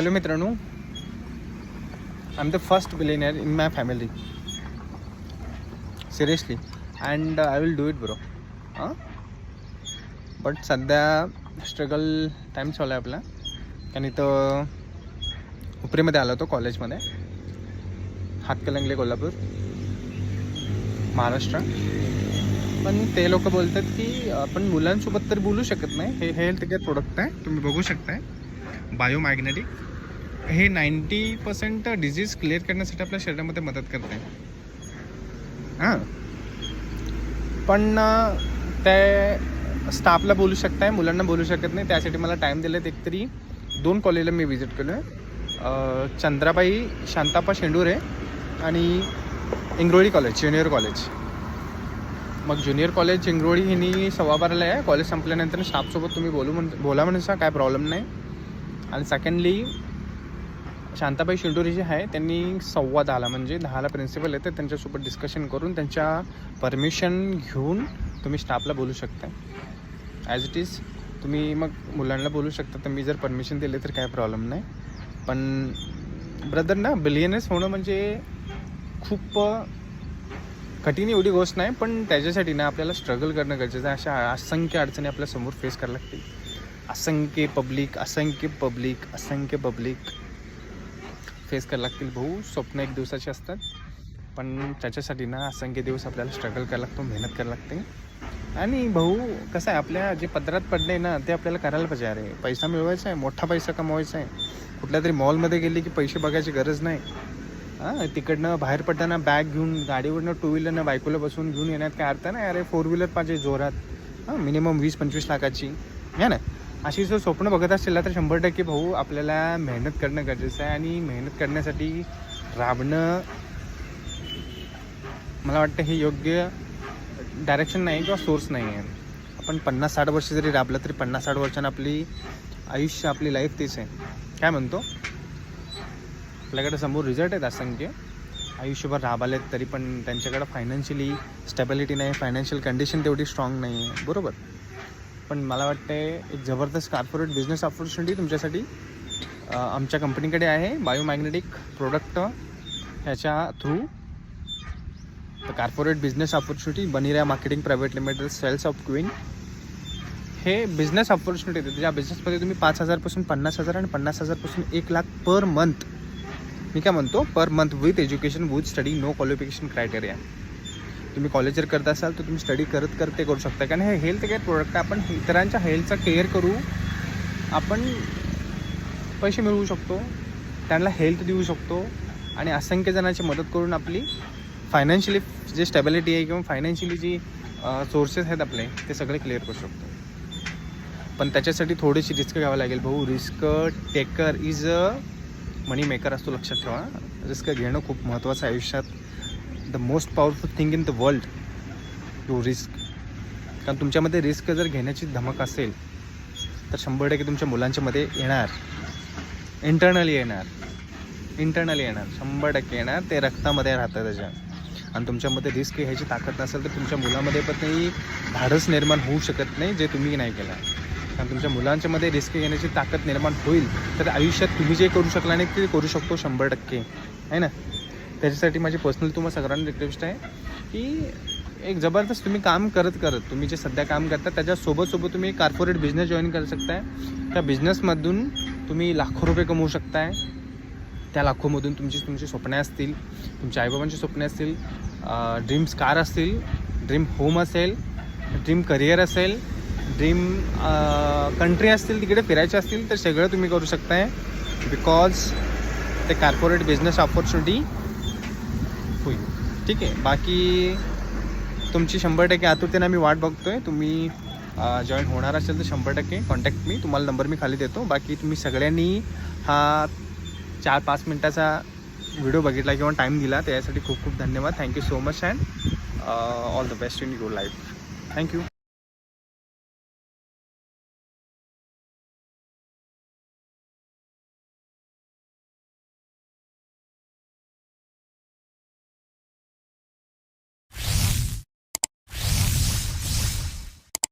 Hello मित्रांनो. I am the first billionaire in my family seriously and I will do it bro हां but सध्या struggle time चालू आहे आपला. कारण इथं उपरीमध्ये आला होतो कॉलेजमध्ये हातकलंगले कोल्हापूर. महाराष्ट्र. पण ते लोक बोलतात की आपण मुलांसोबत तर बोलू शकत नाही. हे हेल्थ केअर प्रोडक्ट आहे. तुम्ही बघू शकताय. बायोमॅग्नेटिक हे नाईंटी पर्सेंट डिझीज क्लिअर करण्यासाठी आपल्या शरीरामध्ये मदत करते. हां. पण ते स्टाफला बोलू शकताय मुलांना बोलू शकत नाही. त्यासाठी मला टाईम दिलेत एकतरी दोन कॉलेजला मी विजिट केलो आहे चंद्राबाई शांतापा शेंडुरे आणि इंग्रोळी कॉलेज ज्युनियर कॉलेज मग ज्युनियर कॉलेज इंग्रोळी हिनी सव्वा बाराला आहे. कॉलेज संपल्यानंतर स्टाफसोबत तुम्ही बोलू म्हण बोला म्हणसा काय प्रॉब्लेम नाही. आणि सेकंडली शांताबाई शिंडोरी जे आहे त्यांनी सव्वा दहाला म्हणजे दहाला प्रिन्सिपल येते त्यांच्यासोबत डिस्कशन करून त्यांच्या परमिशन घेऊन तुम्ही स्टाफला बोलू शकता. ॲज इट इज तुम्ही मग मुलांना बोलू शकता. तर मी जर परमिशन दिले तर काय प्रॉब्लेम नाही. पण ब्रदर ना बिलियनर्स होणं म्हणजे खूप कठीण एवढी गोष्ट नाही. पण त्याच्यासाठी ना आपल्याला स्ट्रगल करणं गरजेचं आहे. अशा असंख्य अडचणी आपल्यासमोर फेस करायला लागतील. असंख्य पब्लिक असंख्य पब्लिक असंख्य पब्लिक फेस करायला लागतील भाऊ. स्वप्न एक दिवसाचे असतात. पण त्याच्यासाठी ना असंख्य दिवस आपल्याला स्ट्रगल करायला लागतो मेहनत करायला लागते. आणि भाऊ कसं आहे आपल्या जे पदरात पडले ना ते आपल्याला करायला पाहिजे. अरे पैसा मिळवायचा आहे मोठा पैसा कमवायचा आहे. कुठल्या तरी मॉलमध्ये गेले की पैसे बघायची गरज नाही. हां तिकडनं बाहेर पडताना बॅग घेऊन गाडीवरनं टू व्हीलरनं बायकोला बसून घेऊन येण्यात काय अर्थ नाही. अरे फोर व्हीलर पाहिजे जोरात. हां मिनिमम वीस पंचवीस लाखाची. है ना? अशी जर स्वप्न बघत असेल ना तर शंभर टक्के भाऊ आपल्याला मेहनत करणं गरजेचं आहे आणि मेहनत करण्यासाठी राबणं मला वाटतं हे योग्य डायरेक्शन नाही किंवा सोर्स नाही आहे. आपण पन्नास साठ वर्ष जरी राबलं तरी पन्नास साठ वर्षांनी आपली आयुष्य आपली लाईफ तेच आहे. काय म्हणतो? आपल्याकडे समोर रिझल्ट आहेत असंख्य. आयुष्यभर राबालेत तरी पण त्यांच्याकडे फायनान्शियली स्टेबिलिटी नाही फायनान्शियल कंडिशन तेवढी स्ट्रॉंग नाही आहे. बरोबर? पण मला वाटतं एक जबरदस्त कॉर्पोरेट बिझनेस ऑपॉर्च्युनिटी तुमच्यासाठी आमच्या कंपनीकडे आहे. बायोमॅग्नेटिक प्रोडक्ट ह्याच्या थ्रू तर corporate business opportunity Banira marketing private limited sales of queen हे बिझनेस ऑपॉर्च्युनिटी देते ज्या बिझनेसमध्ये तुम्ही पाच हजारपासून पन्नास हजार आणि पन्नास हजारपासून एक लाख पर मंथ मी काय म्हणतो? Per month with education with study no qualification criteria तुम्ही कॉलेज जर करत असाल तर तुम्ही स्टडी करत करत ते करू शकता. कारण हे हेल्थ केअर प्रोडक्ट आपण इतरांच्या हेल्थचा केअर करू आपण पैसे मिळवू शकतो. त्यांना हेल्थ देऊ शकतो. आणि असंख्य जणांची मदत करून आपली फायनान्शियली जे स्टेबिलिटी आहे किंवा फायनान्शियली जी सोर्सेस आहेत आपले ते सगळे क्लिअर करू शकतो. पण त्याच्यासाठी थोडीशी रिस्क घ्यावं लागेल. भाऊ risk taker is a money maker असतो लक्षात ठेवा. रिस्क घेणं खूप महत्त्वाचं आयुष्यात. The most powerful thing in the world to risk कारण तुमच्यामध्ये रिस्क जर घेण्याची धमक असेल तर शंभर टक्के तुमच्या मुलांच्यामध्ये येणार. इंटरनली येणार. इंटरनली येणार. शंभर टक्के येणार. ते रक्तामध्ये राहतं त्याच्या. आणि तुमच्यामध्ये रिस्क घ्यायची ताकद नसेल तर तुमच्या मुलामध्ये पण काही धाडस निर्माण होऊ शकत नाही जे तुम्ही नाही केलं. कारण तुमच्या मुलांच्यामध्ये रिस्क घेण्याची ताकद निर्माण होईल तर आयुष्यात तुम्ही जे करू शकला नाही ते करू शकतो शंभर टक्के. आहे ना? त्याच्यासाठी माझी पर्सनल तुम्हाला सगळ्यांना रिक्वेस्ट आहे की एक जबरदस्त तुम्ही काम करत करत तुम्ही जे सध्या काम करता त्याच्यासोबत सोबत तुम्ही कॉर्पोरेट बिझनेस जॉईन करू शकताय. त्या बिझनेसमधून तुम्ही लाखो रुपये कमवू शकताय. त्या लाखोमधून तुमची तुमची स्वप्ने असतील तुमच्या आईबाबांची स्वप्ने असतील ड्रीम्स कार असतील ड्रीम होम असेल ड्रीम करिअर असेल ड्रीम कंट्री असतील तिकडे फिरायचे असतील तर सगळं तुम्ही करू शकताय. बिकॉज ते कॉर्पोरेट बिझनेस ऑपॉर्च्युनिटी होईल. ठीक आहे बाकी तुमची शंभर टक्के आतुरतेने आम्ही वाट बघतोय. तुम्ही जॉईन होणार असेल तर शंभर टक्के कॉन्टॅक्ट मी. तुम्हाला नंबर मी खाली देतो. बाकी तुम्ही सगळ्यांनी हा चार पाच मिनटाचा व्हिडिओ बघितला किंवा टाईम दिला त्यासाठी खूप खूप धन्यवाद. Thank you so much and all the best in your life thank you